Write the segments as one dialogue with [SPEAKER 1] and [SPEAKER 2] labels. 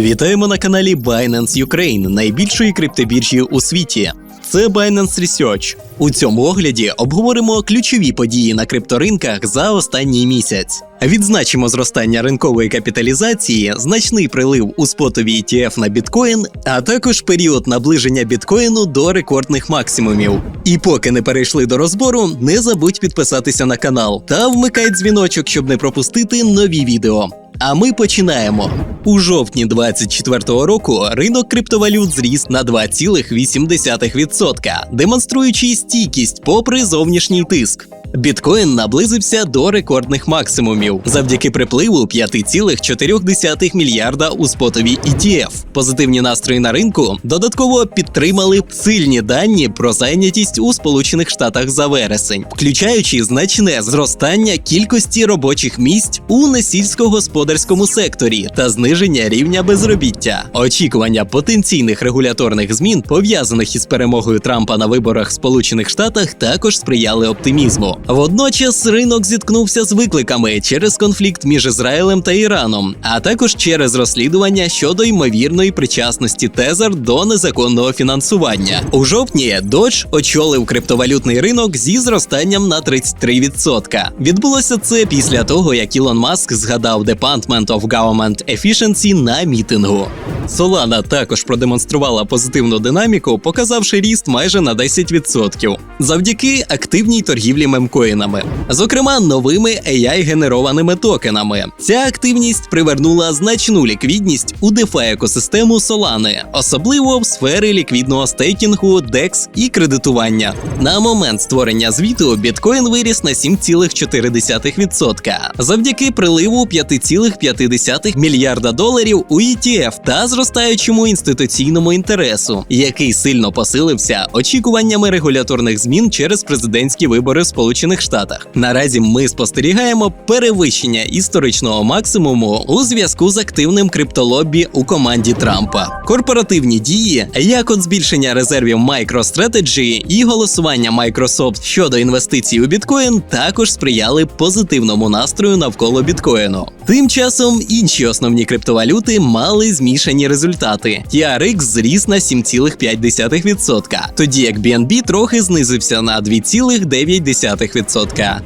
[SPEAKER 1] Вітаємо на каналі Binance Ukraine, найбільшої криптобіржі у світі. Це Binance Research. У цьому огляді обговоримо ключові події на крипторинках за останній місяць. Відзначимо зростання ринкової капіталізації, значний прилив у спотові ETF на біткоін, а також період наближення біткоїну до рекордних максимумів. І поки не перейшли до розбору, не забудь підписатися на канал та вмикай дзвіночок, щоб не пропустити нові відео. А ми починаємо. У жовтні 2024 року ринок криптовалют зріс на 2,8%, демонструючи стійкість попри зовнішній тиск. Біткоін наблизився до рекордних максимумів завдяки припливу 5,4 мільярда у спотові ETF. Позитивні настрої на ринку додатково підтримали сильні дані про зайнятість у Сполучених Штатах за вересень, включаючи значне зростання кількості робочих місць у несільськогосподарському секторі та зниження рівня безробіття. Очікування потенційних регуляторних змін, пов'язаних із перемогою Трампа на виборах в Сполучених Штатах, також сприяли оптимізму. Водночас ринок зіткнувся з викликами через конфлікт між Ізраїлем та Іраном, а також через розслідування щодо ймовірної причасності Тезер до незаконного фінансування. У жовтні Dodge очолив криптовалютний ринок зі зростанням на 33%. Відбулося це після того, як Ілон Маск згадав Department of Government Efficiency на мітингу. Solana також продемонструвала позитивну динаміку, показавши ріст майже на 10% завдяки активній торгівлі мемкоїнами, зокрема новими AI-генерованими токенами. Ця активність привернула значну ліквідність у DeFi екосистему Solana, особливо в сфері ліквідного стейкінгу, DEX і кредитування. На момент створення звіту біткоін виріс на 7,4% завдяки приливу 5,5 мільярда доларів у ETF та зростаючому інституційному інтересу, який сильно посилився очікуваннями регуляторних змін через президентські вибори в Сполучених Штатах. Наразі ми спостерігаємо перевищення історичного максимуму у зв'язку з активним криптолобі у команді Трампа. Корпоративні дії, як от збільшення резервів MicroStrategy і голосування Microsoft щодо інвестицій у біткоін, також сприяли позитивному настрою навколо біткоїну. Тим часом інші основні криптовалюти мали змішані результати. TRX зріс на 7,5%, тоді як BNB трохи знизився на 2,9%.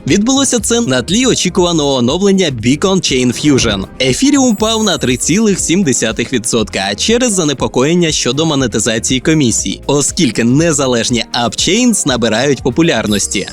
[SPEAKER 1] Відбулося це на тлі очікуваного оновлення Beacon Chain Fusion. Ефіріум впав на 3,7% через занепокоєння щодо монетизації комісій, оскільки незалежні апчейнс набирають популярності.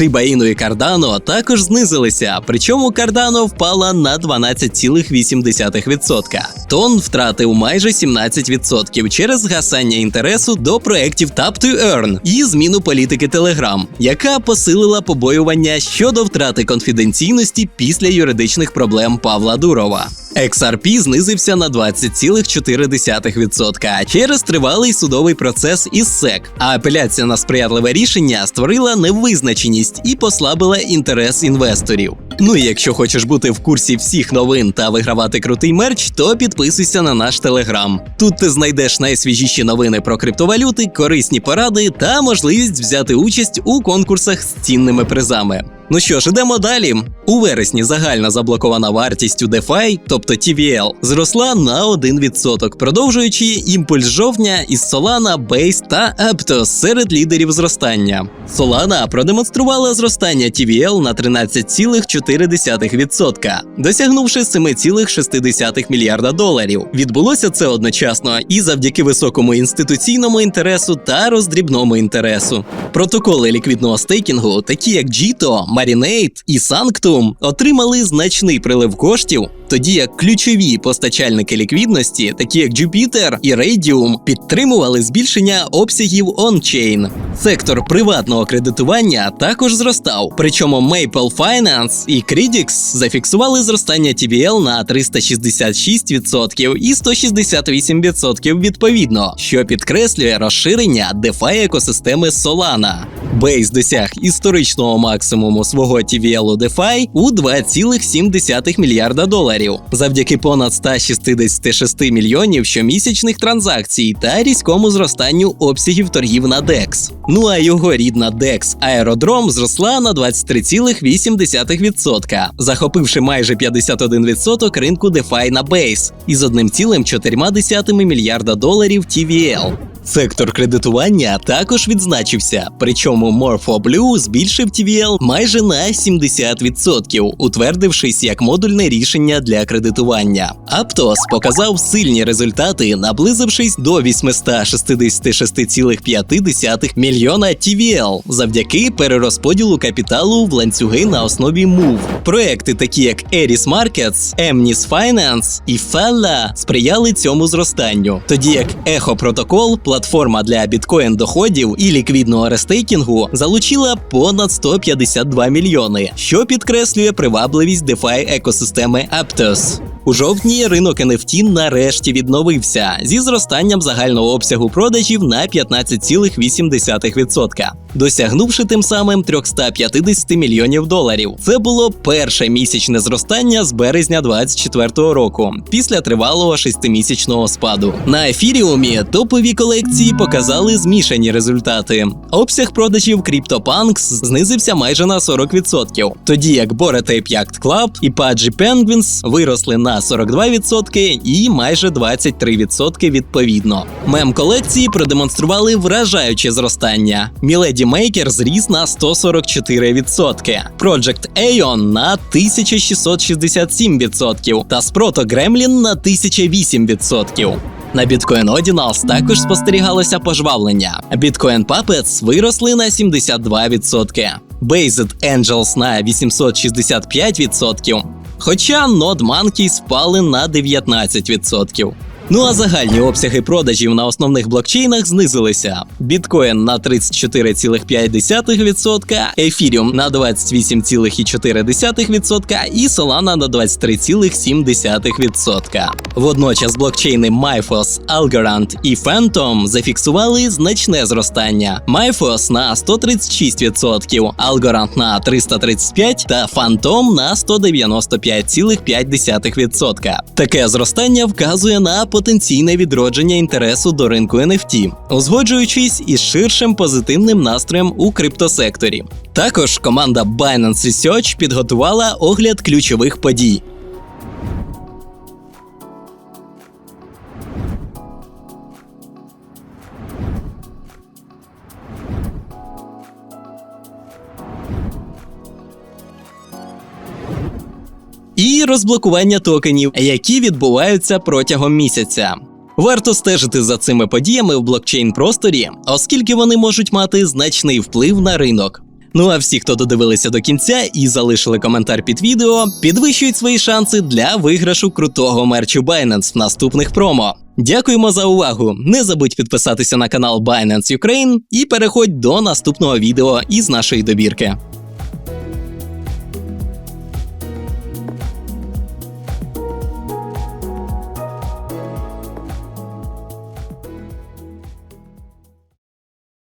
[SPEAKER 1] Inu і Cardano також знизилися, причому Cardano впала на 12,8%. Тон втратив майже 17% через згасання інтересу до проєктів Tap to Earn і зміну політики Telegram, яка посилила побоювання щодо втрати конфіденційності після юридичних проблем Павла Дурова. XRP знизився на 20,4% через тривалий судовий процес із SEC, а апеляція на сприятливе рішення створила невизначеність і послабила інтерес інвесторів. Ну і якщо хочеш бути в курсі всіх новин та вигравати крутий мерч, то підписуйся на наш телеграм. Тут ти знайдеш найсвіжіші новини про криптовалюти, корисні поради та можливість взяти участь у конкурсах з цінними призами. Ну що ж, ідемо далі. У вересні загальна заблокована вартість у DeFi, тобто TVL, зросла на 1%, продовжуючи імпульс жовтня із Solana, Base та Aptos серед лідерів зростання. Solana продемонструвала зростання TVL на 13,4%, досягнувши 7,6 мільярда доларів. Відбулося це одночасно і завдяки високому інституційному інтересу та роздрібному інтересу. Протоколи ліквідного стейкінгу, такі як Jito, Marinate і Sanctum, отримали значний прилив коштів, тоді як ключові постачальники ліквідності, такі як Jupiter і Radium, підтримували збільшення обсягів ончейн. Сектор приватного кредитування також зростав. Причому Maple Finance і Credix зафіксували зростання TVL на 366% і 168% відповідно, що підкреслює розширення DeFi екосистеми Solana. Base досяг історичного максимуму свого TVL DeFi у 2,7 мільярда доларів завдяки понад 166 мільйонів щомісячних транзакцій та різкому зростанню обсягів торгів на DEX. Ну а його рідна DEX Aerodrome зросла на 23,8%, захопивши майже 51% ринку DeFi на Base із 1,4 мільярда доларів TVL. Сектор кредитування також відзначився, причому Morpho Blue збільшив TVL майже на 70%, утвердившись як модульне рішення для кредитування. Aptos показав сильні результати, наблизившись до 866,5 мільйона TVL завдяки перерозподілу капіталу в ланцюги на основі MOVE. Проекти, такі як Eris Markets, Emnis Finance і Fella, сприяли цьому зростанню, тоді як Echo Protocol, платформа для біткоін доходів і ліквідного рестейкінгу, залучила понад 152 мільйони, що підкреслює привабливість DeFi екосистеми Aptos. У жовтні ринок NFT нарешті відновився зі зростанням загального обсягу продажів на 15,8%, досягнувши тим самим 350 мільйонів доларів. Це було перше місячне зростання з березня 2024 року, після тривалого шестимісячного спаду. На ефіріумі топові колекції показали змішані результати. Обсяг продажів CryptoPunks знизився майже на 40%, тоді як Bored Ape Yacht Club і Pudgy Penguins виросли на 42% і майже 23% відповідно. Мем колекції продемонстрували вражаюче зростання. Milady Maker зріс на 144%, Project Aeon на 1667% та Sproto Gremlin на 1008%. На Bitcoin Ordinals також спостерігалося пожвавлення. Bitcoin Puppets виросли на 72%, Based Angels на 865%, хоча Node спали на 19%. Ну а загальні обсяги продажів на основних блокчейнах знизилися: біткоін на 34,5%, ефіріум на 28,4% і Solana на 23,7%. Водночас блокчейни Mythos, Algorand і Phantom зафіксували значне зростання. Mythos на 136%, Algorand на 335% та Phantom на 195,5%. Таке зростання вказує на потенційне відродження інтересу до ринку NFT, узгоджуючись із ширшим позитивним настроєм у криптосекторі. Також команда Binance Research підготувала огляд ключових подій. І розблокування токенів, які відбуваються протягом місяця. Варто стежити за цими подіями в блокчейн просторі, оскільки вони можуть мати значний вплив на ринок. Ну а всі, хто додивилися до кінця і залишили коментар під відео, підвищують свої шанси для виграшу крутого мерчу Binance в наступних промо. Дякуємо за увагу! Не забудь підписатися на канал Binance Ukraine і переходь до наступного відео із нашої добірки.